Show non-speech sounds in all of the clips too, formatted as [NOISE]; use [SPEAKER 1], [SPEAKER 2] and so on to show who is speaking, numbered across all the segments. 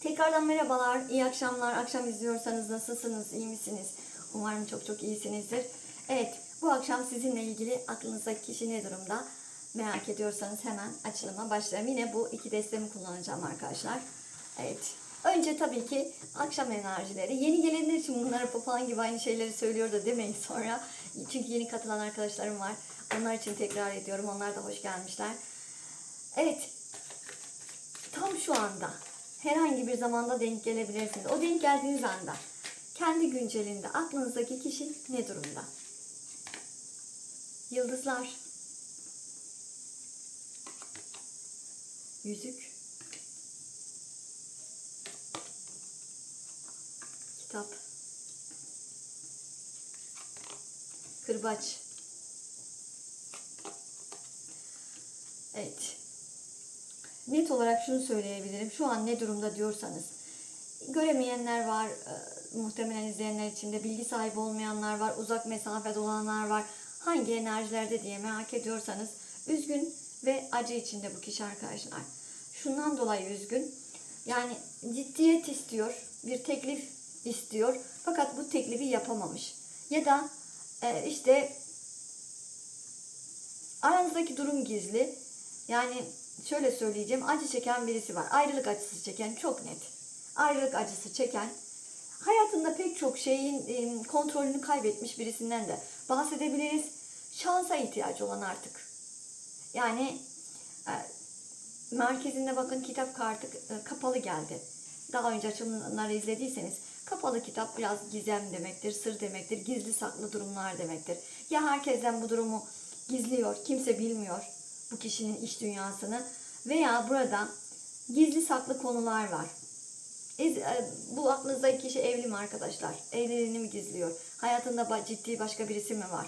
[SPEAKER 1] Tekrardan merhabalar, iyi akşamlar. Akşam izliyorsanız nasılsınız, iyi misiniz? Umarım çok çok iyisinizdir. Evet, bu akşam sizinle ilgili aklınızdaki kişi ne durumda? Merak ediyorsanız hemen açılıma başlayalım. Yine bu iki destemi kullanacağım arkadaşlar. Evet, önce tabii ki akşam enerjileri. Yeni gelenler için bunlara papağan gibi aynı şeyleri söylüyor da demeyin sonra. Çünkü yeni katılan arkadaşlarım var. Onlar için tekrar ediyorum. Onlar da hoş gelmişler. Evet, tam şu anda herhangi bir zamanda denk gelebilirsiniz. O denk geldiğiniz anda kendi güncelinde aklınızdaki kişi ne durumda? Yıldızlar. Yüzük. Kitap. Kırbaç. Evet net olarak şunu söyleyebilirim. Şu an ne durumda diyorsanız. Göremeyenler var, e, muhtemelen izleyenler içinde bilgi sahibi olmayanlar var, uzak mesafede olanlar var. Hangi enerjilerde diye merak ediyorsanız üzgün ve acı içinde bu kişi arkadaşlar. Şundan dolayı üzgün. Yani ciddiyet istiyor, bir teklif istiyor. Fakat bu teklifi yapamamış. Ya da e, işte aranızdaki durum gizli. Yani şöyle söyleyeceğim acı çeken birisi var. Ayrılık acısı çeken çok net. Ayrılık acısı çeken hayatında pek çok şeyin kontrolünü kaybetmiş birisinden de bahsedebiliriz. Şansa ihtiyacı olan artık. Yani e, merkezinde bakın kitap kartı e, kapalı geldi. Daha önce açılımları izlediyseniz kapalı kitap biraz gizem demektir, sır demektir, gizli saklı durumlar demektir. Ya herkesten bu durumu gizliyor, kimse bilmiyor bu kişinin iş dünyasını veya burada gizli saklı konular var. E, Bu aklınızdaki kişi evli mi arkadaşlar? Evliliğini mi gizliyor? Hayatında ciddi başka birisi mi var?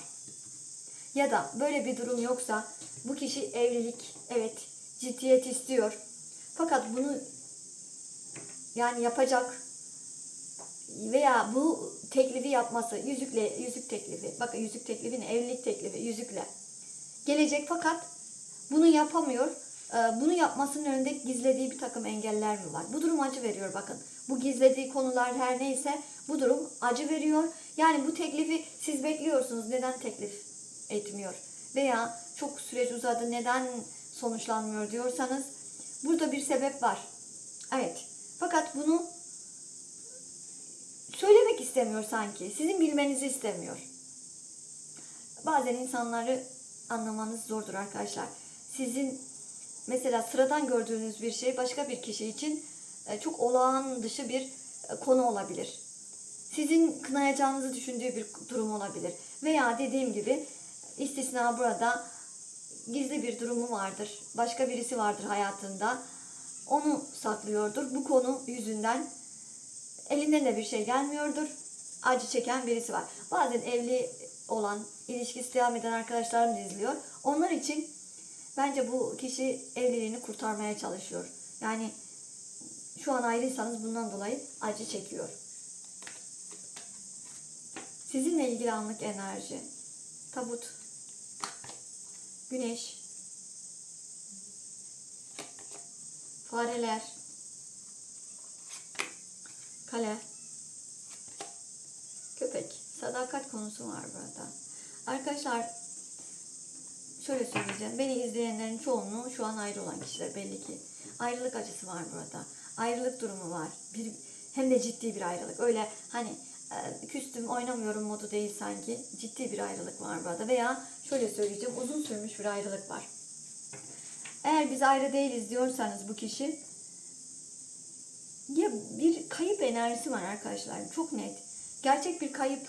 [SPEAKER 1] Ya da böyle bir durum yoksa bu kişi evlilik, evet ciddiyet istiyor. Fakat bunu yani yapacak veya bu teklifi yapması yüzükle yüzük teklifi bakın yüzük teklifi evlilik teklifi yüzükle gelecek fakat bunu yapamıyor. Ee, Bunu yapmasının önünde gizlediği bir takım engeller mi var? Bu durum acı veriyor bakın. Bu gizlediği konular her neyse bu durum acı veriyor. Yani bu teklifi siz bekliyorsunuz. Neden teklif etmiyor? Veya çok süreç uzadı neden sonuçlanmıyor diyorsanız burada bir sebep var. Evet. Fakat bunu söylemek istemiyor sanki. Sizin bilmenizi istemiyor. Bazen insanları anlamanız zordur arkadaşlar. Sizin mesela sıradan gördüğünüz bir şey başka bir kişi için e, çok olağan dışı bir e, konu olabilir. Sizin kınayacağınızı düşündüğü bir durum olabilir. Veya dediğim gibi istisna burada gizli bir durumu vardır. Başka birisi vardır hayatında. Onu saklıyordur. Bu konu yüzünden elinden de bir şey gelmiyordur. Acı çeken birisi var. Bazen evli olan, ilişkisi devam eden arkadaşlarım da izliyor. Onlar için bence bu kişi evliliğini kurtarmaya çalışıyor. Yani şu an ayrıysanız bundan dolayı acı çekiyor. Sizinle ilgili anlık enerji. Tabut. Güneş. Fareler. Kale. Köpek. Sadakat konusu var burada. Arkadaşlar şöyle söyleyeceğim. Beni izleyenlerin çoğunluğu şu an ayrı olan kişiler belli ki. Ayrılık acısı var burada. Ayrılık durumu var. Bir, hem de ciddi bir ayrılık. Öyle hani e, küstüm oynamıyorum modu değil sanki. Ciddi bir ayrılık var burada. Veya şöyle söyleyeceğim uzun sürmüş bir ayrılık var. Eğer biz ayrı değiliz diyorsanız bu kişi ya bir kayıp enerjisi var arkadaşlar. Çok net. Gerçek bir kayıp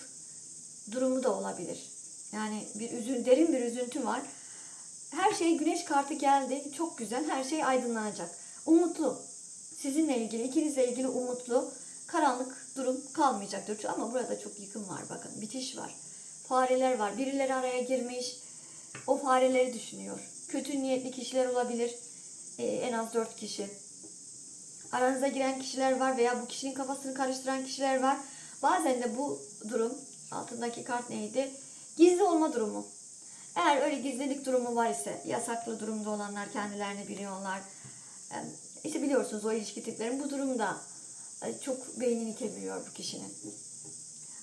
[SPEAKER 1] durumu da olabilir. Yani bir üzün, derin bir üzüntü var. Her şey güneş kartı geldi. Çok güzel. Her şey aydınlanacak. Umutlu. Sizinle ilgili, ikinizle ilgili umutlu. Karanlık durum kalmayacaktır. Ama burada çok yıkım var bakın. Bitiş var. Fareler var. Birileri araya girmiş. O fareleri düşünüyor. Kötü niyetli kişiler olabilir. Ee, en az dört kişi. Aranıza giren kişiler var veya bu kişinin kafasını karıştıran kişiler var. Bazen de bu durum, altındaki kart neydi? Gizli olma durumu. Eğer öyle gizlilik durumu var ise, yasaklı durumda olanlar kendilerini biliyorlar. İşte biliyorsunuz o ilişki tiplerin bu durumda e, çok beynini kemiriyor bu kişinin.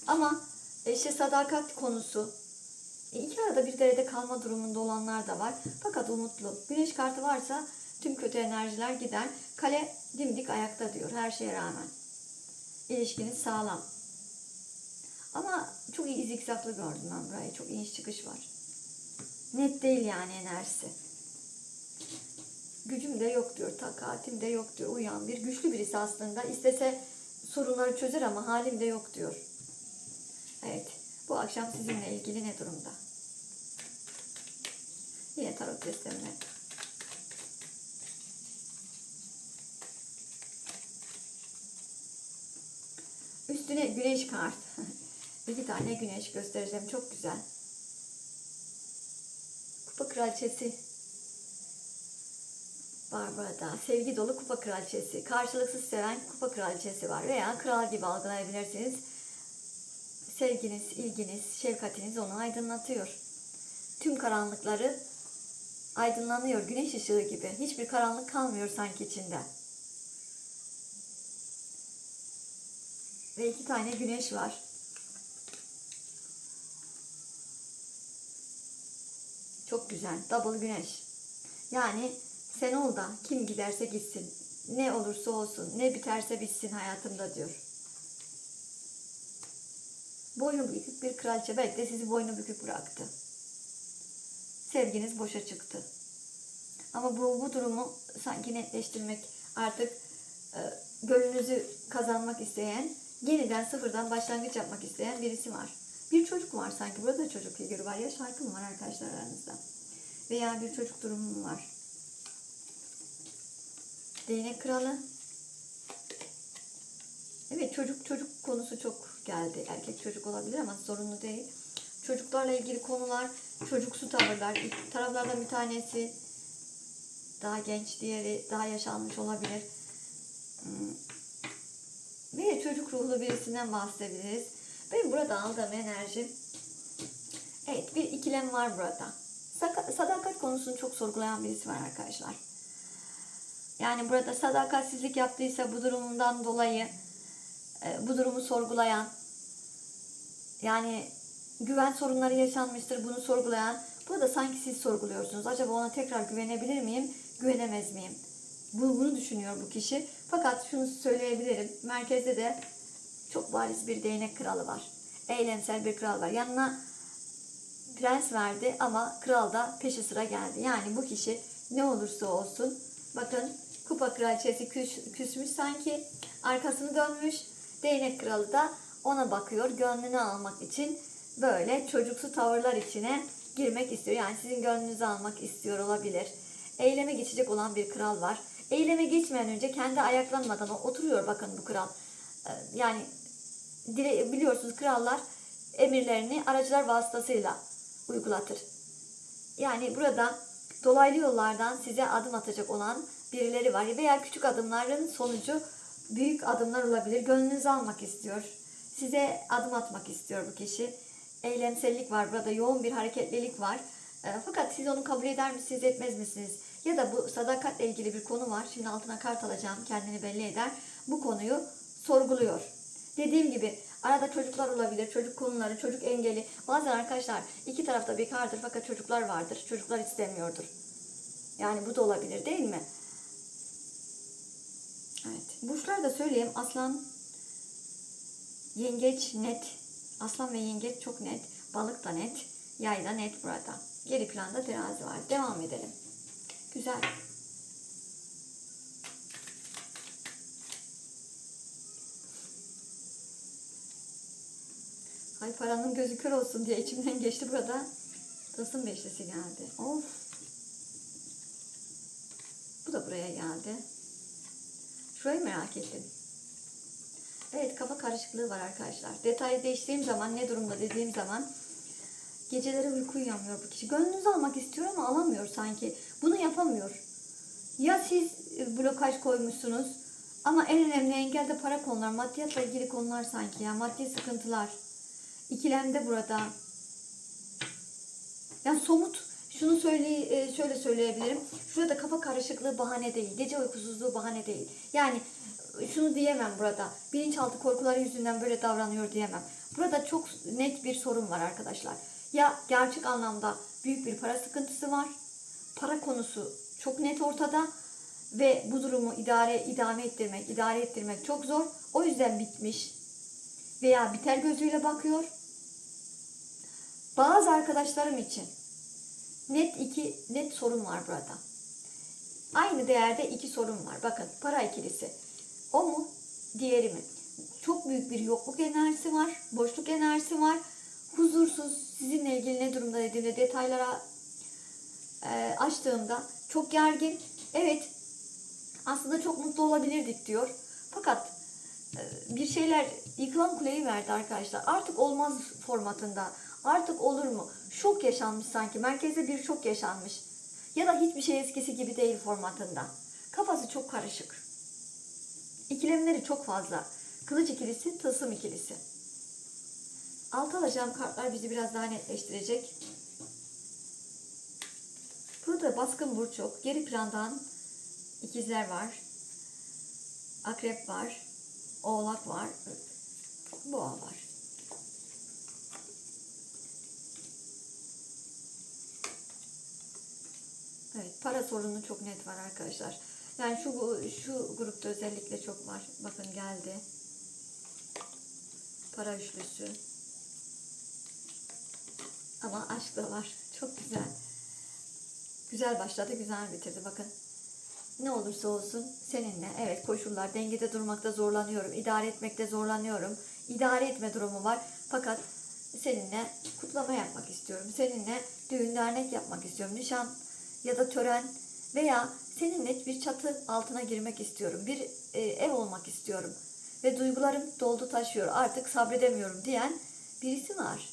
[SPEAKER 1] Ama işte sadakat konusu e, iki arada bir derede kalma durumunda olanlar da var. Fakat umutlu. Güneş kartı varsa tüm kötü enerjiler gider. Kale dimdik ayakta diyor her şeye rağmen. İlişkiniz sağlam. Ama çok iyi zikzaklı gördüm ben burayı. Çok iniş çıkış var. Net değil yani enerjisi. Gücüm de yok diyor, takatim de yok diyor. Uyan bir güçlü birisi aslında. İstese sorunları çözer ama halim de yok diyor. Evet. Bu akşam sizinle ilgili ne durumda? Yine tarot destemine. Üstüne güneş kart. [LAUGHS] İki tane güneş göstereceğim. Çok güzel. Kraliçesi var burada. Sevgi dolu kupa kraliçesi. Karşılıksız seven kupa kraliçesi var. Veya kral gibi algılayabilirsiniz. Sevginiz, ilginiz, şefkatiniz onu aydınlatıyor. Tüm karanlıkları aydınlanıyor. Güneş ışığı gibi. Hiçbir karanlık kalmıyor sanki içinde. Ve iki tane güneş var. Çok güzel. Double güneş. Yani sen ol da kim giderse gitsin. Ne olursa olsun. Ne biterse bitsin hayatımda diyor. Boynu bükük bir kraliçe belki de sizi boynu bükük bıraktı. Sevginiz boşa çıktı. Ama bu, bu durumu sanki netleştirmek artık e, gönlünüzü kazanmak isteyen, yeniden sıfırdan başlangıç yapmak isteyen birisi var. Bir çocuk var sanki. Burada da çocuk figürü var. Ya şarkı mı var arkadaşlar aranızda? Veya bir çocuk durumu mu var? Değnek kralı. Evet çocuk çocuk konusu çok geldi. Erkek çocuk olabilir ama sorunlu değil. Çocuklarla ilgili konular, çocuksu tavırlar. İlk taraflardan bir tanesi daha genç, diğeri daha yaşanmış olabilir. Hmm. Ve çocuk ruhlu birisinden bahsedebiliriz. Benim burada aldığım enerji Evet bir ikilem var burada. Sadakat konusunu çok sorgulayan birisi var arkadaşlar. Yani burada sadakatsizlik yaptıysa bu durumundan dolayı e, bu durumu sorgulayan yani güven sorunları yaşanmıştır bunu sorgulayan burada sanki siz sorguluyorsunuz. Acaba ona tekrar güvenebilir miyim? Güvenemez miyim? Bu, bunu düşünüyor bu kişi. Fakat şunu söyleyebilirim. Merkezde de çok bariz bir değnek kralı var. Eylemsel bir kral var. Yanına prens verdi ama kral da peşi sıra geldi. Yani bu kişi ne olursa olsun bakın kupa kraliçesi küs, küsmüş sanki arkasını dönmüş. Değnek kralı da ona bakıyor. Gönlünü almak için böyle çocuksu tavırlar içine girmek istiyor. Yani sizin gönlünüzü almak istiyor olabilir. Eyleme geçecek olan bir kral var. Eyleme geçmeyen önce kendi ayaklanmadan oturuyor bakın bu kral. Ee, Yani biliyorsunuz krallar emirlerini aracılar vasıtasıyla uygulatır. Yani burada dolaylı yollardan size adım atacak olan birileri var veya küçük adımların sonucu büyük adımlar olabilir. Gönlünüzü almak istiyor. Size adım atmak istiyor bu kişi. Eylemsellik var burada yoğun bir hareketlilik var. E, fakat siz onu kabul eder misiniz etmez misiniz? Ya da bu sadakatle ilgili bir konu var. Şimdi altına kart alacağım kendini belli eder. Bu konuyu sorguluyor. Dediğim gibi arada çocuklar olabilir, çocuk konuları, çocuk engeli. Bazen arkadaşlar iki tarafta bekardır fakat çocuklar vardır. Çocuklar istemiyordur. Yani bu da olabilir değil mi? Evet. Burçlar da söyleyeyim. Aslan, yengeç net. Aslan ve yengeç çok net. Balık da net. Yay da net burada. Geri planda terazi var. Devam edelim. Güzel. Hay paranın gözü kör olsun diye içimden geçti burada. Tılsım beşlisi geldi. Of. Bu da buraya geldi. Şurayı merak ettim. Evet kafa karışıklığı var arkadaşlar. Detayı değiştirdiğim zaman ne durumda dediğim zaman geceleri uyku uyuyamıyor bu kişi. Gönlünüzü almak istiyor ama alamıyor sanki. Bunu yapamıyor. Ya siz e, blokaj koymuşsunuz ama en önemli engel de para konular. Maddiyatla ilgili konular sanki ya. Maddi sıkıntılar. İkilemde burada. Yani somut Şunu söyle, e, şöyle söyleyebilirim. Şurada kafa karışıklığı bahane değil. Gece uykusuzluğu bahane değil. Yani e, şunu diyemem burada. Bilinçaltı korkuları yüzünden böyle davranıyor diyemem. Burada çok net bir sorun var arkadaşlar. Ya gerçek anlamda büyük bir para sıkıntısı var. Para konusu çok net ortada ve bu durumu idare idame ettirmek, idare ettirmek çok zor. O yüzden bitmiş veya biter gözüyle bakıyor. Bazı arkadaşlarım için net iki net sorun var burada. Aynı değerde iki sorun var. Bakın para ikilisi. O mu? Diğeri mi? Çok büyük bir yokluk enerjisi var. Boşluk enerjisi var. Huzursuz. Sizinle ilgili ne durumda dediğimde detaylara e, açtığımda çok gergin. Evet aslında çok mutlu olabilirdik diyor. Fakat e, bir şeyler yıkılan kuleyi verdi arkadaşlar. Artık olmaz formatında. Artık olur mu? Şok yaşanmış sanki. Merkezde bir şok yaşanmış. Ya da hiçbir şey eskisi gibi değil formatında. Kafası çok karışık. İkilemleri çok fazla. Kılıç ikilisi, tılsım ikilisi. Alt alacağım kartlar bizi biraz daha netleştirecek. Burada baskın burç yok. Geri plandan ikizler var. Akrep var. Oğlak var. Boğa var. Evet, para sorunu çok net var arkadaşlar. Yani şu şu grupta özellikle çok var. Bakın geldi. Para üçlüsü. Ama aşk da var. [LAUGHS] Çok güzel. Güzel başladı, güzel bitirdi. Bakın. Ne olursa olsun seninle evet koşullar dengede durmakta zorlanıyorum. idare etmekte zorlanıyorum. İdare etme durumu var. Fakat seninle kutlama yapmak istiyorum. Seninle düğün dernek yapmak istiyorum. Nişan ya da tören veya seninle bir çatı altına girmek istiyorum. Bir e, ev olmak istiyorum. Ve duygularım doldu taşıyor. Artık sabredemiyorum diyen birisi var.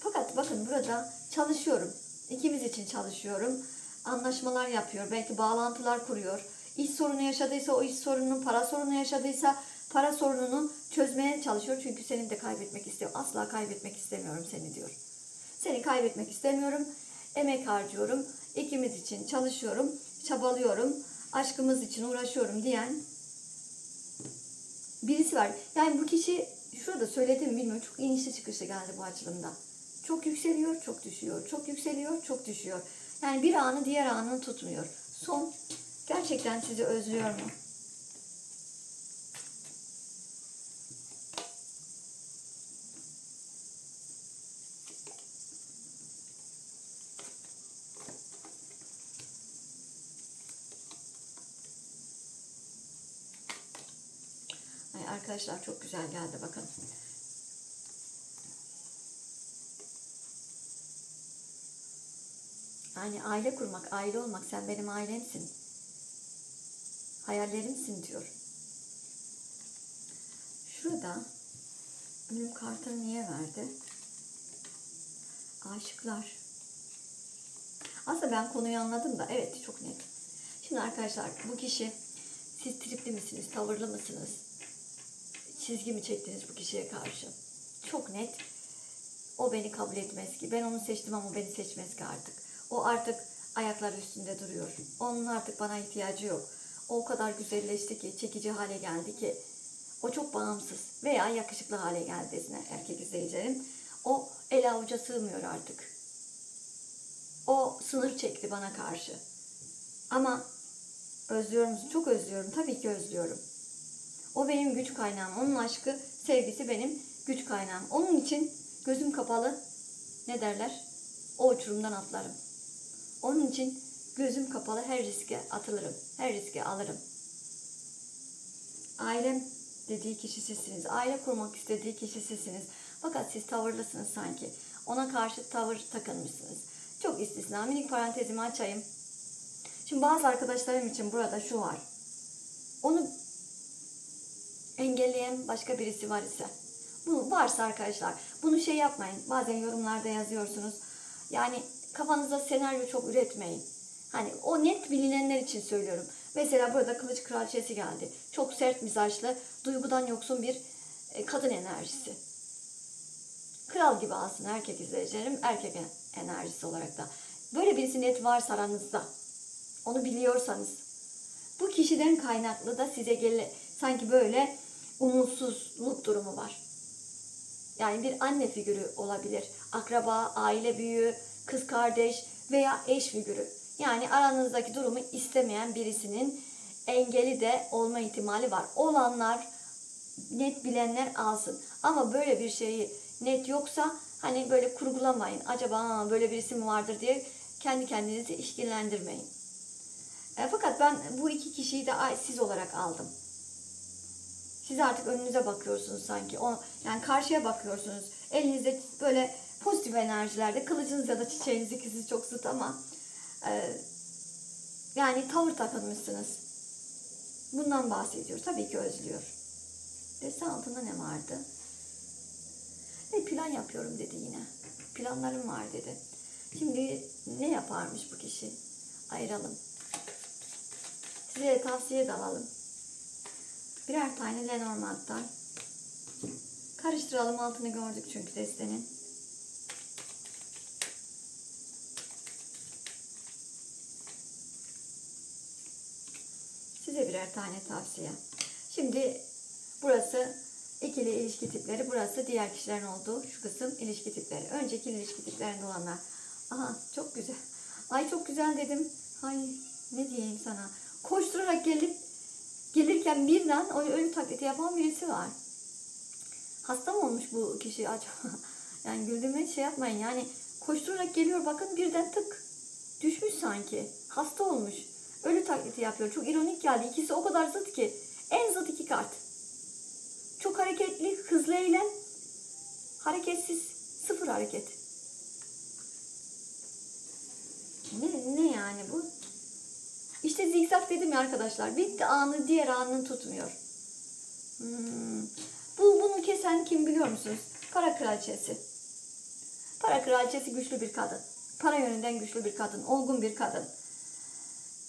[SPEAKER 1] Fakat bakın burada çalışıyorum. İkimiz için çalışıyorum. Anlaşmalar yapıyor. Belki bağlantılar kuruyor. İş sorunu yaşadıysa o iş sorununun, para sorunu yaşadıysa para sorununu çözmeye çalışıyor. Çünkü senin de kaybetmek istiyor. Asla kaybetmek istemiyorum seni diyor. Seni kaybetmek istemiyorum. Emek harcıyorum. İkimiz için çalışıyorum. Çabalıyorum. Aşkımız için uğraşıyorum diyen birisi var. Yani bu kişi şurada söyledim mi bilmiyorum. Çok inişli çıkışlı geldi bu açılımda. Çok yükseliyor, çok düşüyor. Çok yükseliyor, çok düşüyor. Yani bir anı diğer anını tutmuyor. Son gerçekten sizi özlüyor mu? Arkadaşlar çok güzel geldi bakın. Yani aile kurmak, aile olmak, sen benim ailemsin. Hayallerimsin diyor. Şurada ölüm kartını niye verdi? Aşıklar. Aslında ben konuyu anladım da evet çok net. Şimdi arkadaşlar bu kişi siz tripli misiniz, tavırlı mısınız? Çizgi mi çektiniz bu kişiye karşı? Çok net. O beni kabul etmez ki. Ben onu seçtim ama beni seçmez ki artık. O artık ayaklar üstünde duruyor. Onun artık bana ihtiyacı yok. O o kadar güzelleşti ki, çekici hale geldi ki. O çok bağımsız veya yakışıklı hale geldi desine erkek izleyicilerim. O el avuca sığmıyor artık. O sınır çekti bana karşı. Ama özlüyor musun? Çok özlüyorum. Tabii ki özlüyorum. O benim güç kaynağım. Onun aşkı, sevgisi benim güç kaynağım. Onun için gözüm kapalı ne derler? O uçurumdan atlarım. Onun için gözüm kapalı her riske atılırım. Her riske alırım. Ailem dediği kişi sizsiniz. Aile kurmak istediği kişi sizsiniz. Fakat siz tavırlısınız sanki. Ona karşı tavır takınmışsınız. Çok istisna. Minik parantezimi açayım. Şimdi bazı arkadaşlarım için burada şu var. Onu engelleyen başka birisi var ise. Bu varsa arkadaşlar bunu şey yapmayın. Bazen yorumlarda yazıyorsunuz. Yani kafanızda senaryo çok üretmeyin. Hani o net bilinenler için söylüyorum. Mesela burada kılıç kraliçesi geldi. Çok sert mizaçlı, duygudan yoksun bir e, kadın enerjisi. kral gibi alsın erkek izleyicilerim. Erkek en- enerjisi olarak da. Böyle birisi net varsa aranızda. Onu biliyorsanız. Bu kişiden kaynaklı da size gele, sanki böyle umutsuzluk durumu var. Yani bir anne figürü olabilir. Akraba, aile büyüğü, kız kardeş veya eş figürü. Yani aranızdaki durumu istemeyen birisinin engeli de olma ihtimali var. Olanlar net bilenler alsın. Ama böyle bir şeyi net yoksa hani böyle kurgulamayın. Acaba "Aa, böyle birisi mi vardır diye kendi kendinizi işkillendirmeyin. E, fakat ben bu iki kişiyi de siz olarak aldım. Siz artık önünüze bakıyorsunuz sanki. O, yani karşıya bakıyorsunuz. Elinizde böyle pozitif enerjilerde kılıcınız ya da çiçeğiniz ikisi çok zıt ama e, yani tavır takılmışsınız. Bundan bahsediyor. Tabii ki özlüyor. Desen altında ne vardı? Ve plan yapıyorum dedi yine. Planlarım var dedi. Şimdi ne yaparmış bu kişi? Ayıralım. Size tavsiye de alalım. Birer tane Lenormand'dan. Karıştıralım altını gördük çünkü destenin. Size birer tane tavsiye. Şimdi burası ikili ilişki tipleri, burası diğer kişilerin olduğu şu kısım ilişki tipleri. Önceki ilişki tiplerinde olanlar. Aha çok güzel. Ay çok güzel dedim. Ay ne diyeyim sana. Koşturarak gelip gelirken birden o ölü taklidi yapan birisi var. Hasta mı olmuş bu kişi acaba? [LAUGHS] Yani güldürmeye şey yapmayın. Yani koşturarak geliyor bakın birden tık. Düşmüş sanki. Hasta olmuş. Ölü taklidi yapıyor. Çok ironik geldi. İkisi o kadar zıt ki. En zıt iki kart. Çok hareketli, hızlı eğilen. Hareketsiz. Sıfır hareket. Ne, ne yani bu? İşte zikzak dedim ya arkadaşlar. Bitti anı diğer anını tutmuyor. Hmm. Bu bunu kesen kim biliyor musunuz? Para kraliçesi. Para kraliçesi güçlü bir kadın. Para yönünden güçlü bir kadın. Olgun bir kadın.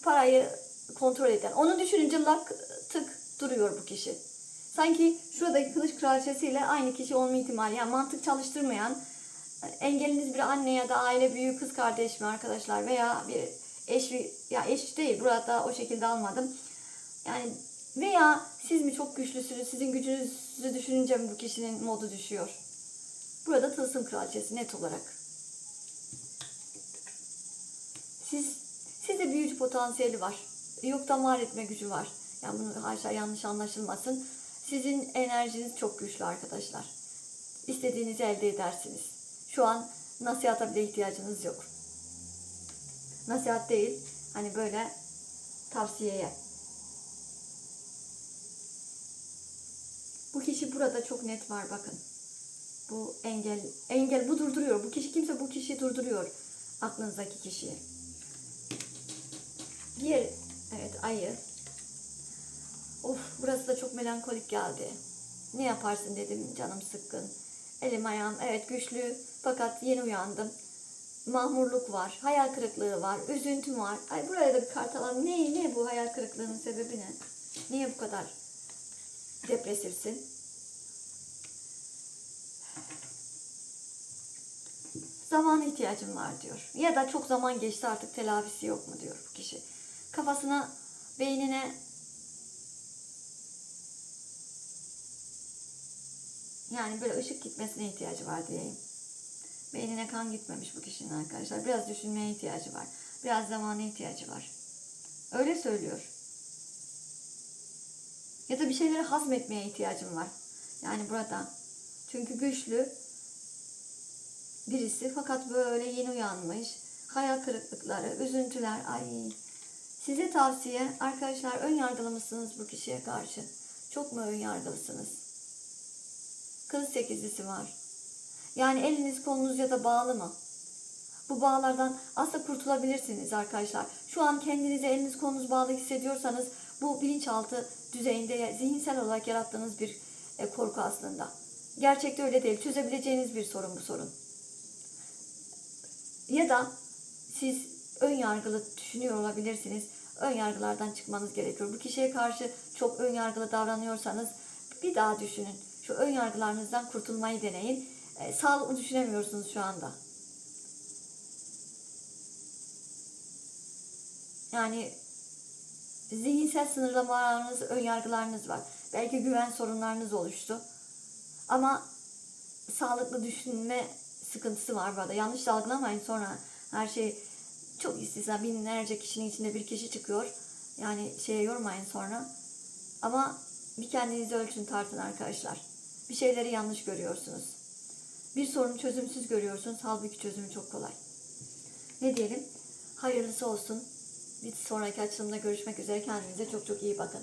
[SPEAKER 1] Parayı kontrol eden. Onu düşününce lak tık duruyor bu kişi. Sanki şuradaki kılıç kraliçesiyle aynı kişi olma ihtimali. Yani mantık çalıştırmayan engeliniz bir anne ya da aile büyüğü kız kardeş mi arkadaşlar veya bir eş ya eş değil burada o şekilde almadım. Yani veya siz mi çok güçlüsünüz sizin gücünüzü düşününce mi bu kişinin modu düşüyor. Burada tılsım kraliçesi net olarak. Siz sizde büyücü potansiyeli var. Yoktan var etme gücü var. Yani bunu haşa yanlış anlaşılmasın. Sizin enerjiniz çok güçlü arkadaşlar. İstediğinizi elde edersiniz. Şu an nasihata bile ihtiyacınız yok. Nasihat değil, hani böyle tavsiyeye. Bu kişi burada çok net var bakın. Bu engel, engel bu durduruyor. Bu kişi kimse bu kişiyi durduruyor. Aklınızdaki kişiyi. Diğer, evet ayı. Of burası da çok melankolik geldi. Ne yaparsın dedim canım sıkkın. Elim ayağım evet güçlü fakat yeni uyandım. Mahmurluk var, hayal kırıklığı var, üzüntüm var. Ay buraya da bir kart alalım. Ne, ne bu hayal kırıklığının sebebi ne? Niye bu kadar depresifsin? Zamana ihtiyacım var diyor. Ya da çok zaman geçti artık telafisi yok mu diyor bu kişi. Kafasına, beynine yani böyle ışık gitmesine ihtiyacı var diyeyim. Beynine kan gitmemiş bu kişinin arkadaşlar. Biraz düşünmeye ihtiyacı var. Biraz zamana ihtiyacı var. Öyle söylüyor. Ya da bir şeyleri hazmetmeye ihtiyacım var. Yani burada. Çünkü güçlü birisi fakat böyle yeni uyanmış. Hayal kırıklıkları, üzüntüler. Ay size tavsiye arkadaşlar ön yargılı mısınız bu kişiye karşı? Çok mu ön yargılısınız? Kılıç sekizlisi var. Yani eliniz kolunuz ya da bağlı mı? Bu bağlardan aslında kurtulabilirsiniz arkadaşlar. Şu an kendinizi eliniz kolunuz bağlı hissediyorsanız bu bilinçaltı düzeyinde zihinsel olarak yarattığınız bir e, korku aslında. Gerçekte öyle değil. Çözebileceğiniz bir sorun bu sorun. Ya da siz ön yargılı düşünüyor olabilirsiniz. Ön yargılardan çıkmanız gerekiyor. Bu kişiye karşı çok ön yargılı davranıyorsanız bir daha düşünün. Şu ön yargılarınızdan kurtulmayı deneyin. E, sağlıklı düşünemiyorsunuz şu anda. Yani zihinsel sınırlamalarınız, önyargılarınız var. Belki güven sorunlarınız oluştu. Ama sağlıklı düşünme sıkıntısı var burada. Yanlış algılamayın sonra her şey çok istisna binlerce kişinin içinde bir kişi çıkıyor. Yani şeye yormayın sonra. Ama bir kendinizi ölçün tartın arkadaşlar. Bir şeyleri yanlış görüyorsunuz. Bir sorunu çözümsüz görüyorsunuz. Halbuki çözümü çok kolay. Ne diyelim? Hayırlısı olsun. Bir sonraki açılımda görüşmek üzere. Kendinize çok çok iyi bakın.